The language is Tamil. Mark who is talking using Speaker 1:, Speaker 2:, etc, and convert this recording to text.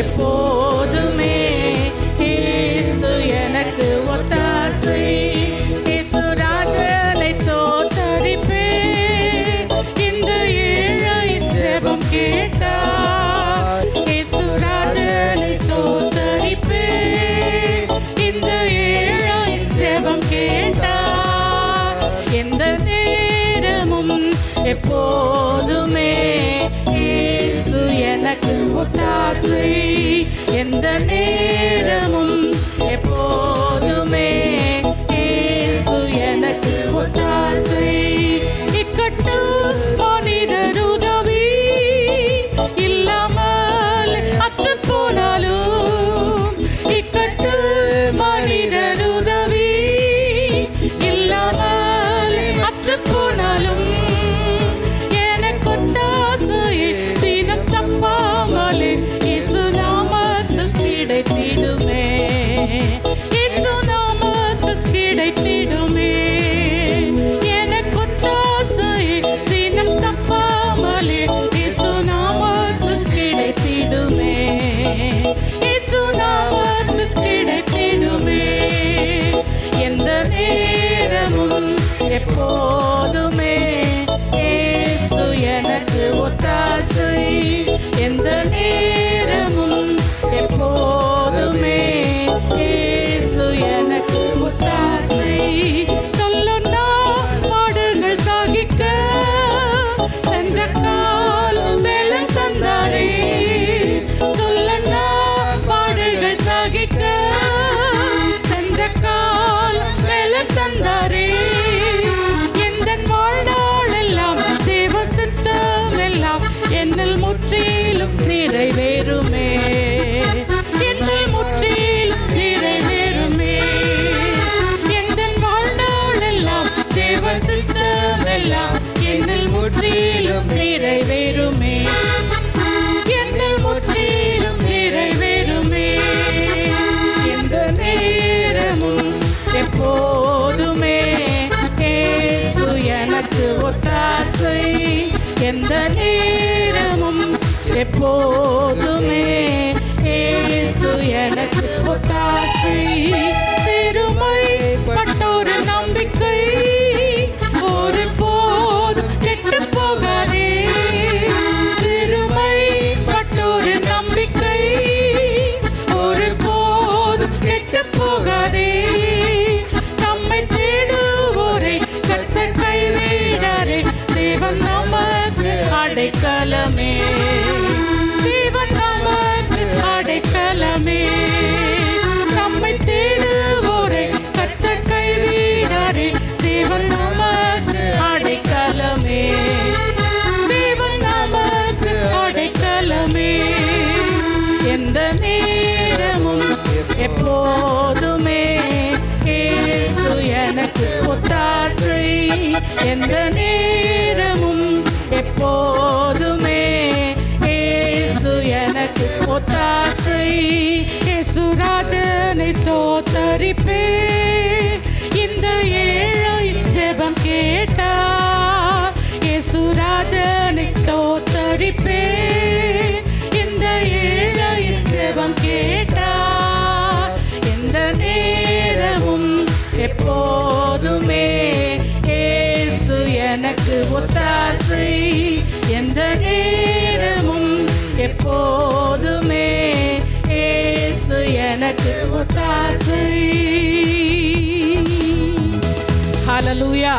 Speaker 1: எப்போதுமே இயேசு எனக்கு ஒத்தாசை. இயேசு ராஜனை ஸ்தோத்தரிப்பே. இந்த ஏழை ஜெபம் கேட்டார். இயேசு எனக்கு ஒட்டாசை. எந்த நேரம் நிறைவேறுமே எப்போதுமே ஏசு எனக்கு ஒத்தாசை பெருமை பட்டோரு நம்பிக்கை. ஒரு போது கெட்டு போகாதே. பெருமை பட்டோரு நம்பிக்கை. ஒரு போது கெட்டு போகாதே. நம்மை தேடுவோரை கத்த கைவிடாரே தேவன் நமக்கு எந்த நேரமும் எப்போதுமே ஏசு எனக்கு ஒத்தாசை. ஏசுராஜனை சோத்தரிப்பே இந்த ஏழை ஜெபம் கேட்டா ஏசுராஜனை தோத்தரிப்பே ஒத்தாசை எந்த நேரமும் எப்போதுமே ஏசு எனக்கு ஒத்தாசை. ஹலலூயா